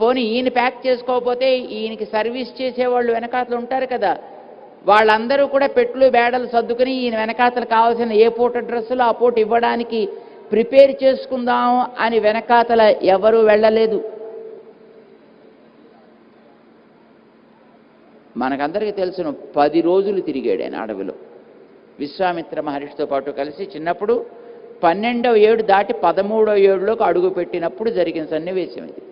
పోనీ ఈయన ప్యాక్ చేసుకోకపోతే ఈయనకి సర్వీస్ చేసేవాళ్ళు వెనకాతలు ఉంటారు కదా. వాళ్ళందరూ కూడా పెట్లు బేడలు సర్దుకుని ఈయన వెనకాతలు కావాల్సిన ఏ పూట డ్రెస్సులు ఆ పూట ఇవ్వడానికి ప్రిపేర్ చేసుకుందాం అని వెనకాతల ఎవరూ వెళ్ళలేదు. మనకందరికీ తెలుసును పది రోజులు తిరిగాడు ఆయన అడవిలో. విశ్వామిత్ర మహర్షితో పాటు కలిసి చిన్నప్పుడు పన్నెండవ ఏడు దాటి పదమూడవ ఏడులోకి అడుగు పెట్టినప్పుడు జరిగిన సన్నివేశం ఇది.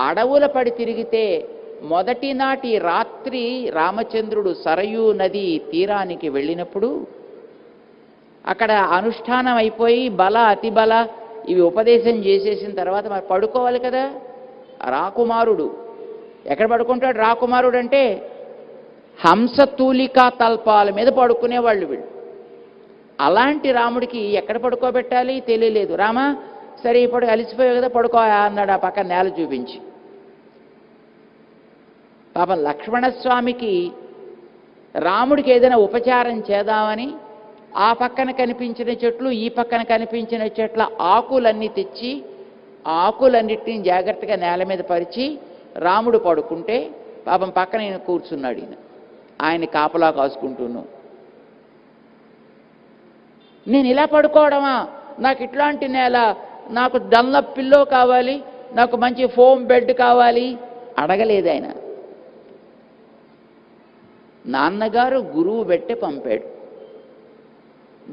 అడవుల పడి తిరిగితే మొదటి నాటి రాత్రి రామచంద్రుడు సరయూ నది తీరానికి వెళ్ళినప్పుడు అక్కడ అనుష్ఠానం అయిపోయి బల అతి బల ఇవి ఉపదేశం చేసేసిన తర్వాత మరి పడుకోవాలి కదా? రాకుమారుడు. ఎక్కడ పడుకుంటాడు రాకుమారుడు అంటే హంసతూలికా తల్పాల మీద పడుకునేవాళ్ళు వీళ్ళు. అలాంటి రాముడికి ఎక్కడ పడుకోబెట్టాలి? తెలియలేదు. రామా సరే ఇప్పుడు అలిసిపోయావు కదా పడుకో అన్నాడు ఆ పక్కన నేల చూపించి. పాపం లక్ష్మణస్వామికి రాముడికి ఏదైనా ఉపచారం చేద్దామని ఆ పక్కన కనిపించిన చెట్లు ఈ పక్కన కనిపించిన చెట్ల ఆకులన్నీ తెచ్చి ఆకులన్నిటిని జాగ్రత్తగా నేల మీద పరిచి రాముడు పడుకుంటే పాపం పక్కన ఈయన కూర్చున్నాడు ఈయన. ఆయన కాపలా కాసుకుంటున్నాను నేను ఇలా పడుకోవడమా? నాకు ఇట్లాంటి నేల నాకు దల్ల పిల్లో కావాలి నాకు మంచి ఫోమ్ బెడ్ కావాలి అడగలేదు ఆయన. నాన్నగారు గురువు పెట్టి పంపాడు.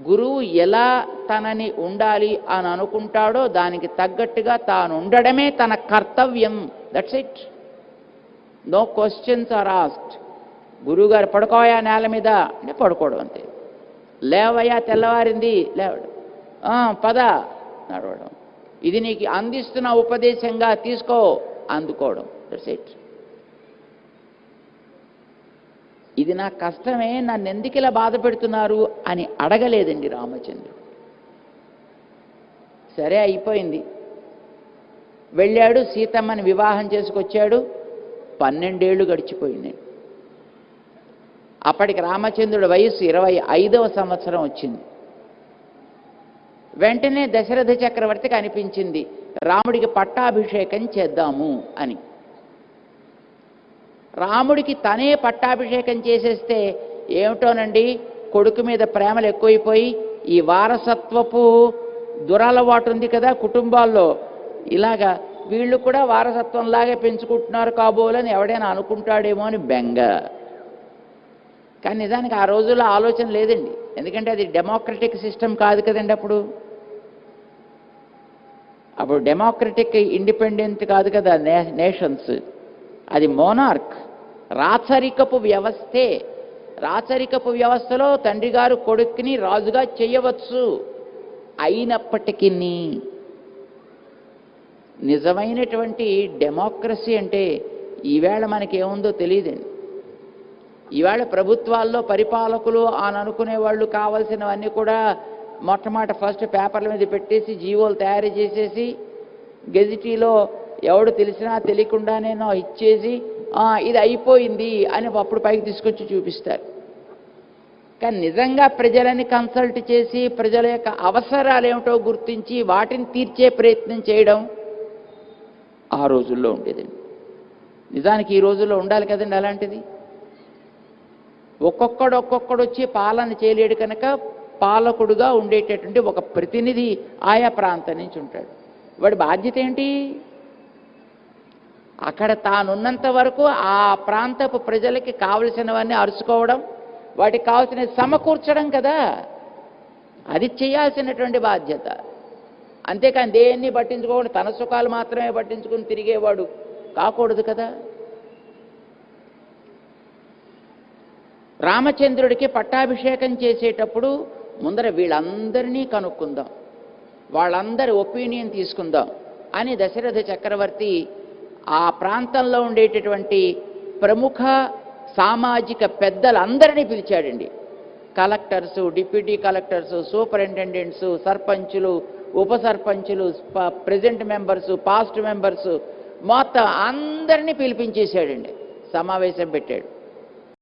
గురువు ఎలా తనని ఉండాలి అని అనుకుంటాడో దానికి తగ్గట్టుగా తాను ఉండడమే తన కర్తవ్యం. That's it no questions are asked గురువుగారు పడుకోయా నేల మీద? అంటే పడుకోవడం అంతే. లేవయ్యా తెల్లవారింది. లేవడం. పద నడవడం. ఇది నీకు అందిస్తున్న ఉపదేశంగా తీసుకో అందుకోవడం. దట్స్ ఇట్ ఇది నా కష్టమే నన్ను ఎందుకు ఇలా బాధ పెడుతున్నారు అని అడగలేదండి రామచంద్రుడు. సరే అయిపోయింది. వెళ్ళాడు సీతమ్మని వివాహం చేసుకొచ్చాడు. పన్నెండేళ్ళు గడిచిపోయింది. అప్పటికి రామచంద్రుడి వయస్సు ఇరవై ఐదవ సంవత్సరం వచ్చింది. వెంటనే దశరథ చక్రవర్తికి అనిపించింది రాముడికి పట్టాభిషేకం చేద్దాము అని. రాముడికి తనే పట్టాభిషేకం చేసేస్తే ఏమిటోనండి? కొడుకు మీద ప్రేమలు ఎక్కువైపోయి ఈ వారసత్వపు దురలవాటు ఉంది కదా కుటుంబాల్లో. ఇలాగా వీళ్ళు కూడా వారసత్వంలాగే పెంచుకుంటున్నారు కాబోలని ఎవడైనా అనుకుంటాడేమో అని బెంగ. కానీ నిజానికి ఆ రోజుల్లో ఆలోచన లేదండి. ఎందుకంటే అది డెమోక్రటిక్ సిస్టమ్ కాదు కదండి అప్పుడు. అప్పుడు డెమోక్రటిక్ ఇండిపెండెంట్ కాదు కదా నే నేషన్స్. అది మోనార్క్. రాచరికపు వ్యవస్థే. రాచరికపు వ్యవస్థలో తండ్రి గారు కొడుకుని రాజుగా చేయవచ్చు. అయినప్పటికీ నిజమైనటువంటి డెమోక్రసీ అంటే ఈవేళ మనకి ఏముందో తెలియదండి ఈవేళ ప్రభుత్వాల్లో పరిపాలకులు అని అనుకునే వాళ్ళు కావాల్సినవన్నీ కూడా మొట్టమొదట ఫస్ట్ పేపర్ల మీద పెట్టేసి జీవోలు తయారు చేసేసి గెజిటీలో ఎవడు తెలిసినా తెలియకుండానేనో ఇచ్చేసి ఇది అయిపోయింది అని అప్పుడు పైకి తీసుకొచ్చి చూపిస్తారు. కానీ నిజంగా ప్రజలని కన్సల్ట్ చేసి ప్రజల యొక్క అవసరాలు ఏమిటో గుర్తించి వాటిని తీర్చే ప్రయత్నం చేయడం ఆ రోజుల్లో ఉండేదండి. నిజానికి ఈ రోజుల్లో ఉండాలి కదండి అలాంటిది. ఒక్కొక్కడు ఒక్కొక్కడు వచ్చి పాలన చేయలేడు కనుక పాలకుడుగా ఉండేటటువంటి ఒక ప్రతినిధి ఆయా ప్రాంతం నుంచి ఉంటాడు. వాడి బాధ్యత ఏంటి? అక్కడ తానున్నంత వరకు ఆ ప్రాంతపు ప్రజలకి కావలసినవన్నీ అరుచుకోవడం వాటికి కావాల్సిన సమకూర్చడం కదా. అది చేయాల్సినటువంటి బాధ్యత. అంతేకాని దేన్ని పట్టించుకోకుండా తన సుఖాలు మాత్రమే పట్టించుకుని తిరిగేవాడు కాకూడదు కదా. రామచంద్రుడికి పట్టాభిషేకం చేసేటప్పుడు ముందర వీళ్ళందరినీ కనుక్కుందాం. వాళ్ళందరి ఒపీనియన్ తీసుకుందాం అని దశరథ చక్రవర్తి ఆ ప్రాంతంలో ఉండేటటువంటి ప్రముఖ సామాజిక పెద్దలందరినీ పిలిచాడండి. కలెక్టర్సు డిప్యూటీ కలెక్టర్సు సూపరింటెండెంట్సు సర్పంచులు ఉప సర్పంచులు ప్రెజెంట్ మెంబర్సు పాస్ట్ మెంబర్సు మొత్తం అందరినీ పిలిపించేశాడండి. సమావేశం పెట్టాడు.